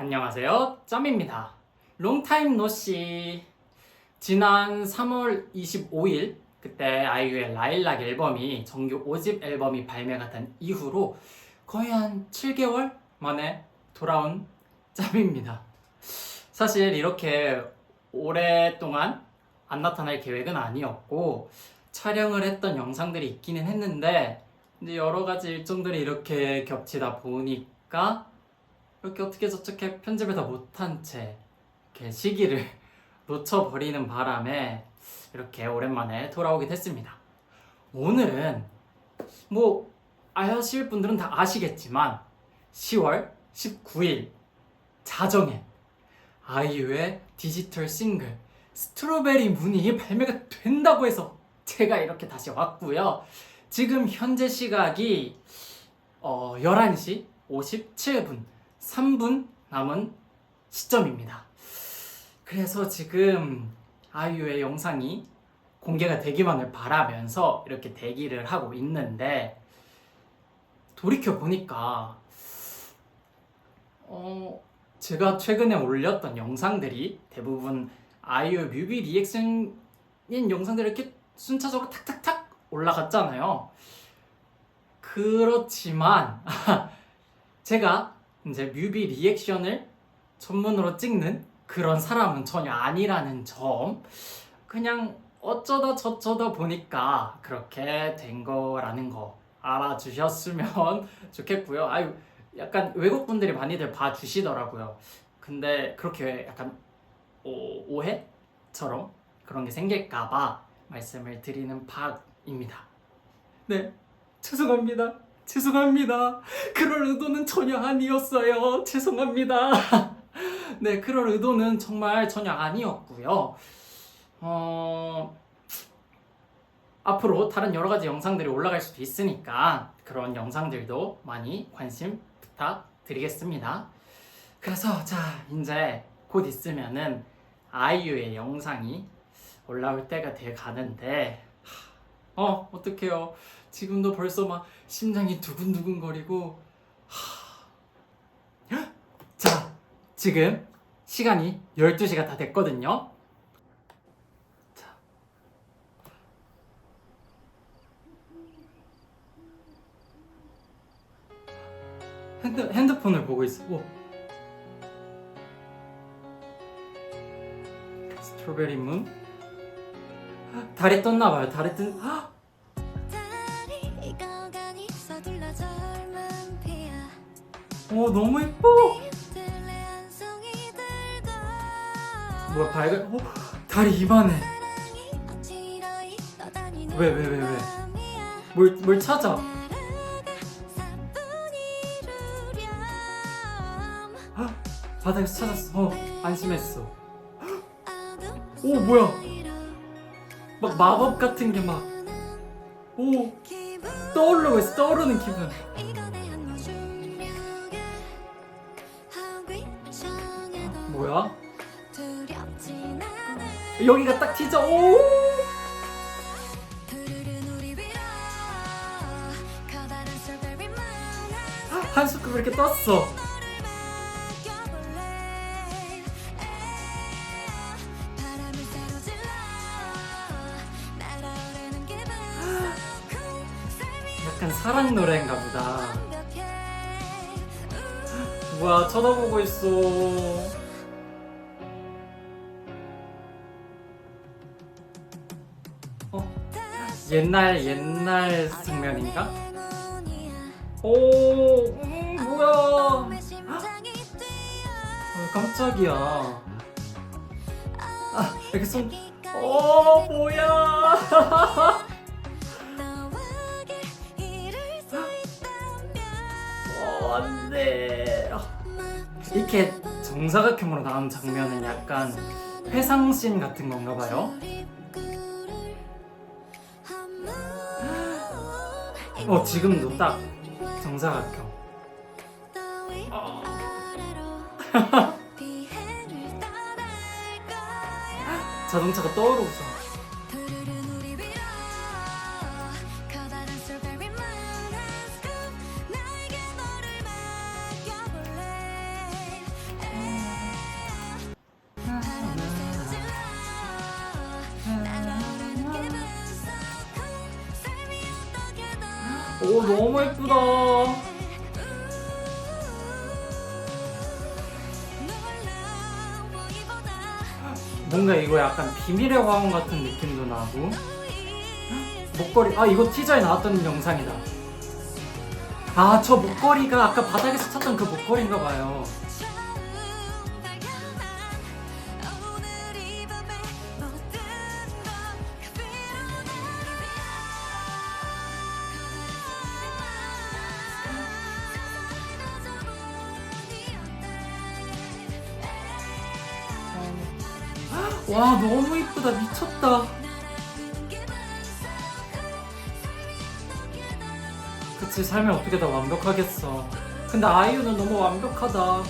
안녕하세요. 짬입니다. 롱타임 노씨. 지난 3월 25일 그때 아이유의 라일락 앨범이 정규 5집 앨범이 발매가 된 이후로 거의 한 7개월 만에 돌아온 짬입니다. 사실 이렇게 오랫동안 안 나타날 계획은 아니었고 촬영을 했던 영상들이 있기는 했는데 여러 가지 일정들이 이렇게 겹치다 보니까 이렇게 어떻게 저렇게 편집을 다 못한 채 이렇게 시기를 놓쳐버리는 바람에 이렇게 오랜만에 돌아오게 됐습니다. 오늘은 뭐 아실 분들은 다 아시겠지만 10월 19일 자정에 아이유의 디지털 싱글 스트로베리 문이 발매가 된다고 해서 제가 이렇게 다시 왔고요. 지금 현재 시각이 어, 11시 57분 3분 남은 시점입니다. 그래서 지금 아이유의 영상이 공개가 되기만을 바라면서 이렇게 대기를 하고 있는데 돌이켜 보니까 어 제가 최근에 올렸던 영상들이 대부분 아이유 뮤비 리액션인 영상들이 이렇게 순차적으로 탁탁탁 올라갔잖아요. 그렇지만 제가 이제 뮤비 리액션을 전문으로 찍는 그런 사람은 전혀 아니라는 점 그냥 어쩌다 저쩌다 보니까 그렇게 된 거라는 거 알아주셨으면 좋겠고요. 아유 약간 외국 분들이 많이들 봐주시더라고요. 근데 그렇게 약간 오, 오해처럼 그런 게 생길까봐 말씀을 드리는 바입니다. 네, 죄송합니다. 죄송합니다. 그럴 의도는 전혀 아니었어요. 죄송합니다. 네, 그럴 의도는 정말 전혀 아니었고요. 어, 앞으로 다른 여러 가지 영상들이 올라갈 수도 있으니까 그런 영상들도 많이 관심 부탁드리겠습니다. 그래서 자, 이제 곧 있으면은 아이유의 영상이 올라올 때가 돼 가는데 하, 어, 어떡해요. 지금도 벌써 막 심장이 두근두근거리고 하. 자, 지금 시간이 12시가 다 됐거든요. 자. 핸드, 핸드폰을 보고 있어. 오. 스트로베리 문? 달이 떴나 봐요. 달이 뜬. 헉! 오 너무 예뻐. 뭐야 밝은? 오 이만해. 사랑이 어지러이 떠다니는 왜, 왜, 왜, 왜? 뭘 뭘 찾아? 바닥에서 찾았어. 어 안심했어. 오 뭐야? 막 마법 같은 게 막 오 떠오르고 있어. 떠오르는 기분. 뭐야? 여기가 딱 티저. 오. 한 스쿱 이렇게 떴어. 약간 사랑 노래인가 보다. 뭐야 쳐다보고 있어. 어 옛날 옛날 장면인가? 오 음, 뭐야? 어, 깜짝이야. 아 이렇게 손. 어 뭐야? 어 안돼. 이렇게 정사각형으로 나온 장면은 약간 회상씬 같은 건가 봐요. 어 지금도 딱 정사각형. 자동차가 떠오르고서 오 너무 예쁘다. 뭔가 이거 약간 비밀의 화원 같은 느낌도 나고 목걸이 아 이거 티저에 나왔던 영상이다. 아 저 목걸이가 아까 바닥에서 찾던 그 목걸이인가 봐요. 와 너무 이쁘다 미쳤다. 그치 삶이 어떻게 다 완벽하겠어. 근데 아이유는 너무 완벽하다.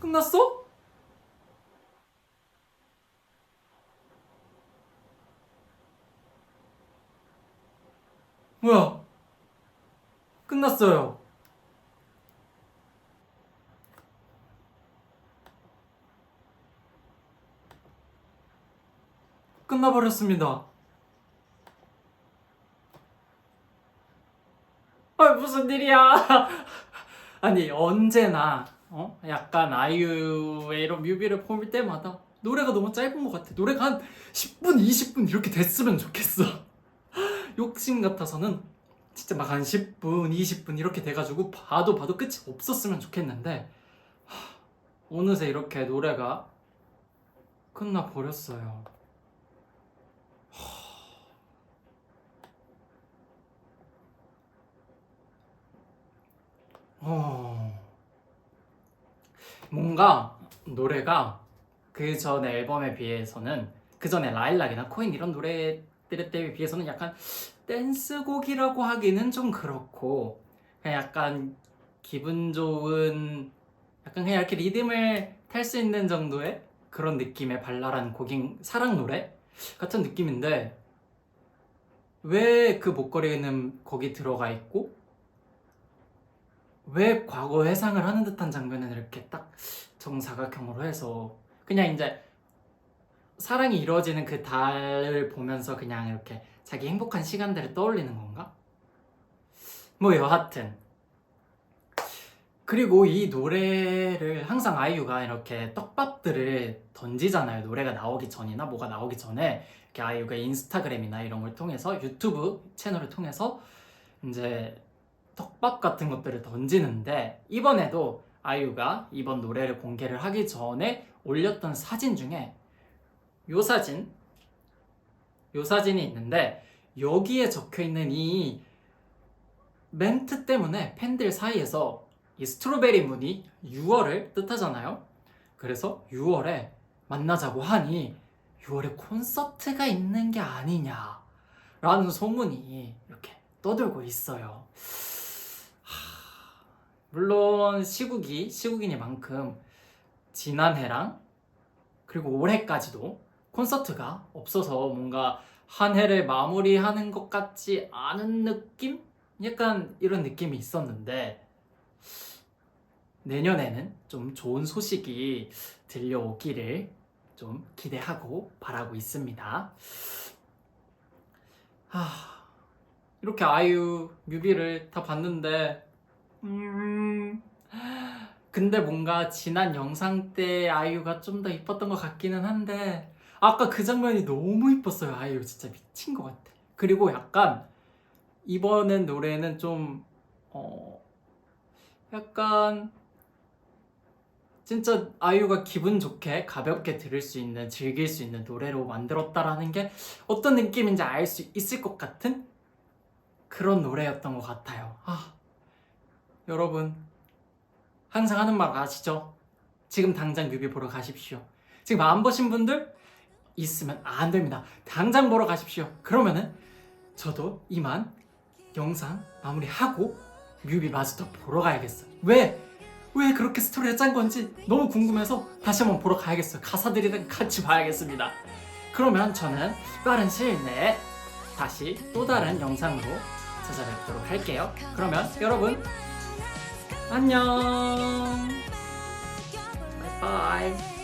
끝났어? 뭐야? 끝났어요. 끝나버렸습니다. 아 무슨 일이야? 아니 언제나 어 약간 아이유의 이런 뮤비를 볼 때마다 노래가 너무 짧은 것 같아. 노래가 한 10분, 20분 이렇게 됐으면 좋겠어. 욕심 같아서는 진짜 막 한 10분, 20분 이렇게 돼가지고 봐도 봐도 끝이 없었으면 좋겠는데 하, 어느새 이렇게 노래가 끝나 버렸어요. 어... 뭔가 노래가 그 전 앨범에 비해서는 그 전에 라일락이나 코인 이런 노래들에 때에 비해서는 약간 댄스곡이라고 하기는 좀 그렇고 그냥 약간 기분 좋은 약간 그냥 이렇게 리듬을 탈 수 있는 정도의 그런 느낌의 발랄한 곡인 사랑 노래 같은 느낌인데 왜 그 목걸이는 거기 들어가 있고 왜 과거 회상을 하는 듯한 장면을 이렇게 딱 정사각형으로 해서 그냥 이제 사랑이 이루어지는 그 달을 보면서 그냥 이렇게 자기 행복한 시간들을 떠올리는 건가? 뭐 여하튼 그리고 이 노래를 항상 아이유가 이렇게 떡밥들을 던지잖아요 노래가 나오기 전이나 뭐가 나오기 전에 이렇게 아이유가 인스타그램이나 이런 걸 통해서 유튜브 채널을 통해서 이제 떡밥 같은 것들을 던지는데 이번에도 아이유가 이번 노래를 공개를 하기 전에 올렸던 사진 중에 요 사진 요 사진이 있는데 여기에 적혀 있는 이 멘트 때문에 팬들 사이에서 이 스트로베리 무늬 6월을 뜻하잖아요. 그래서 6월에 만나자고 하니 6월에 콘서트가 있는 게 아니냐라는 소문이 이렇게 떠돌고 있어요. 물론 시국이 시국이니만큼 지난해랑 그리고 올해까지도 콘서트가 없어서 뭔가 한 해를 마무리하는 것 같지 않은 느낌? 약간 이런 느낌이 있었는데 내년에는 좀 좋은 소식이 들려오기를 좀 기대하고 바라고 있습니다. 하, 이렇게 아이유 뮤비를 다 봤는데 음. 근데 뭔가 지난 영상 때 아이유가 좀 더 이뻤던 것 같기는 한데 아까 그 장면이 너무 이뻤어요. 아이유 진짜 미친 것 같아. 그리고 약간 이번엔 노래는 좀 어, 약간 진짜 아이유가 기분 좋게 가볍게 들을 수 있는 즐길 수 있는 노래로 만들었다라는 게 어떤 느낌인지 알 수 있을 것 같은 그런 노래였던 것 같아요. 아. 여러분 항상 하는 말 아시죠? 지금 당장 뮤비 보러 가십시오. 지금 안 보신 분들 있으면 안 됩니다. 당장 보러 가십시오. 그러면은 저도 이만 영상 마무리하고 뮤비 더 보러 가야겠어요. 왜? 왜 그렇게 스토리가 짠 건지 너무 궁금해서 다시 한번 보러 가야겠어요. 가사들이랑 같이 봐야겠습니다. 그러면 저는 빠른 시일 내에 다시 또 다른 영상으로 찾아뵙도록 할게요. 그러면 여러분 안녕. 바이바이.